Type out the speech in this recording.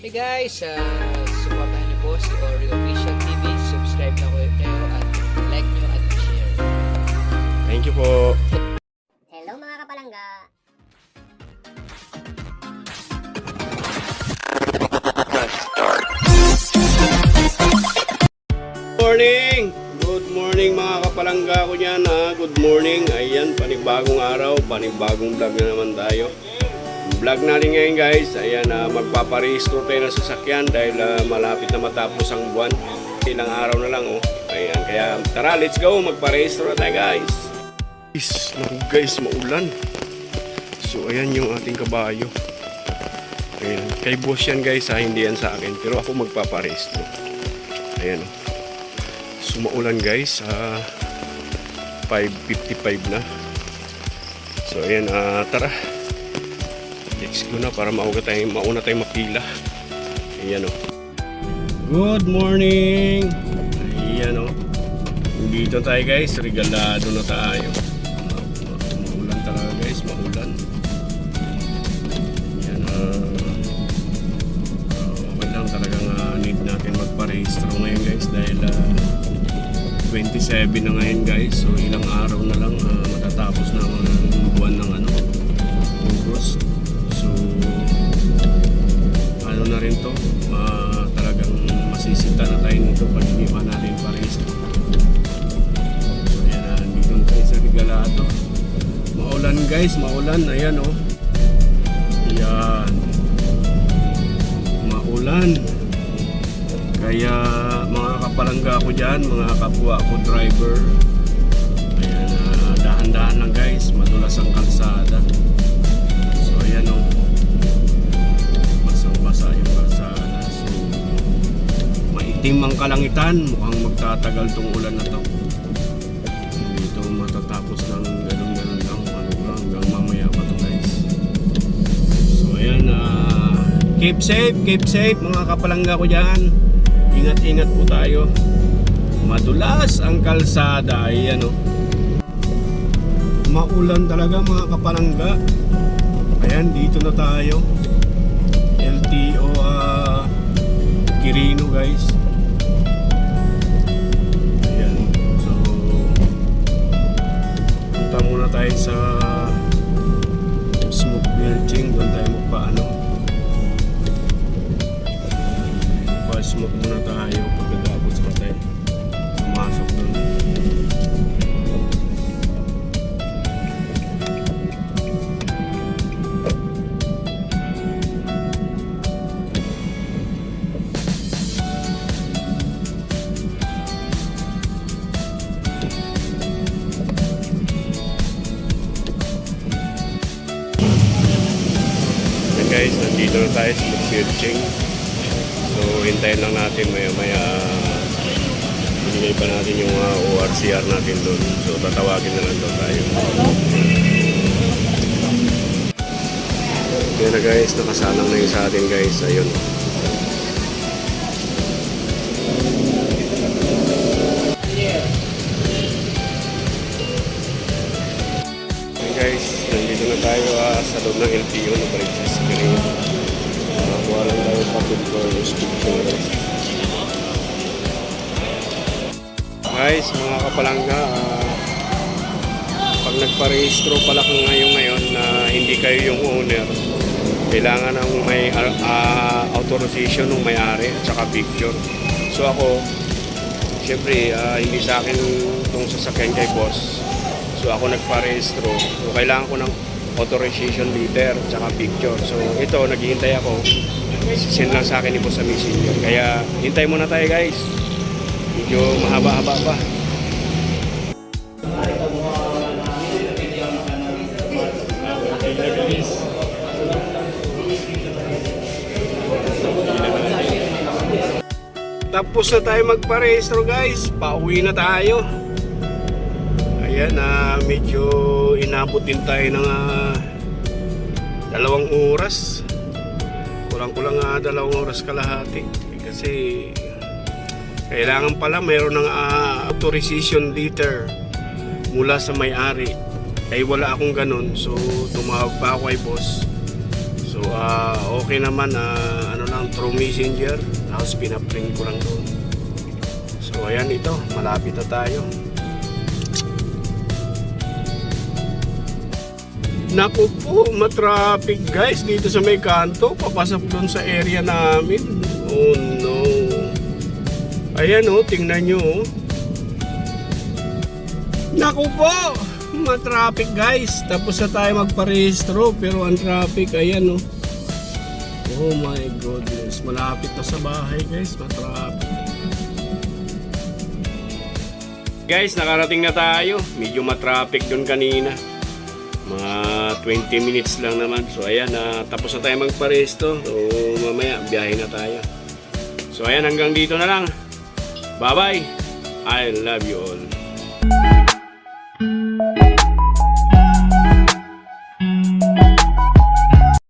Hey guys, uh, supportahan niyo po si Oreo Official TV. Subscribe na kayo kayo at like niyo at share. Thank you po. Hello mga kapalangga! Morning! Good morning mga kapalangga ko dyan ha. Good morning. Ayan, panibagong araw, panibagong vlog na naman tayo. Vlog natin ngayon guys, ayan, uh, magpaparehistro tayo ng sasakyan dahil ah, malapit na matapos ang buwan. Ilang araw na lang oh. Ayan, kaya tara, let's go, magparehistro na tayo guys. Guys, naku guys, maulan. So ayan yung ating kabayo. Ayan, kay boss yan guys ha, hindi yan sa akin. Pero ako magpaparehistro. Ayan oh. Sumaulan guys, ah 5.55 na. So ayan, ah tara. Let's go na para mauga tayo, mauna tayong mapila. Ayan o. Good morning! Ayan o. Dito tayo guys, regalado na tayo. Maulan talaga guys, maulan. Ayan ah, okay lang talagang ah, need natin magparehistro ngayon guys dahil ah, 27 na ngayon guys so ilang araw na lang ah, matatapos na ang buwan ng ano August so ano na rin to? Ah, talagang masisita na tayo nito pag pa natin parehistro so yan na dito tayo sa regalado maulan guys maulan. Ayan oh. Yan maulan. Kaya mga kapalangga ko dyan, mga kapwa ko driver, ayan, ah, dahan-dahan lang guys, madulas ang kalsada. Maitim ang kalangitan, mukhang magtatagal tong ulan na to. Hindi ito matatapos ng ganun-ganun lang, ano hanggang mamaya pa to guys. So ayan, ah, keep safe, keep safe mga kapalangga ko dyan. Ingat-ingat po tayo. Madulas ang kalsada. Ayan o. Maulan talaga mga kapalangga. Ayan, dito na tayo. LTO ah, Quirino guys. Tayo sa smoke belching. Doon tayo magpaano. Pa-smoke muna tayo pagkatapos pa tayo pumasok doon. Guys, nandito na tayo sa Lubirching. So, hintayin lang natin maya maya binigay pa natin yung uh, ORCR natin doon. So, tatawagin na lang doon tayo. Kaya na guys, nakasalang na yung sa atin guys. Ayun. Sa loob ng LTO na balik sa screen. Nakakuha lang tayo kapit for restriction guys. Mga kapalangga, ah, pag nagparehistro pala kung ngayon ngayon na hindi kayo yung owner, kailangan ng may ah, ah, authorization ng may-ari at saka picture. So ako, syempre, ah, hindi sa akin itong sasakyan kay boss. So ako nagparehistro. So kailangan ko ng authorization letter at saka picture. So ito, naghihintay ako. Send lang sa akin ni boss sa messenger. Kaya hintay muna tayo guys. Medyo mahaba-haba pa. Tapos na tayo magparehistro guys. Pauwi na tayo. Ayan, ah, medyo inabot din tayo ng ah, dalawang oras. Kulang-kulang nga dalawang oras kalahati. Kasi kailangan pala mayroon ng ah, authorization letter mula sa may-ari. Ay wala akong ganun. So tumawag pa ako kay boss. So ah, okay naman na ano lang through messenger. Tapos pinaprint ko lang doon. So ayan ito, malapit na tayo. Naku po, matraffic guys dito sa may kanto. Papasok doon sa area namin. Oh no. Ayan oh, tingnan nyo oh. Naku po, matraffic guys. Tapos na tayo magparehistro pero ang traffic, ayan oh. Oh my goodness, malapit na sa bahay guys, matraffic. Guys, nakarating na tayo. Medyo matraffic doon kanina. Mga 20 minutes lang naman. So ayan, na tapos na tayo magparesto. So mamaya, biyahe na tayo. So ayan, hanggang dito na lang. Bye-bye. I love you all.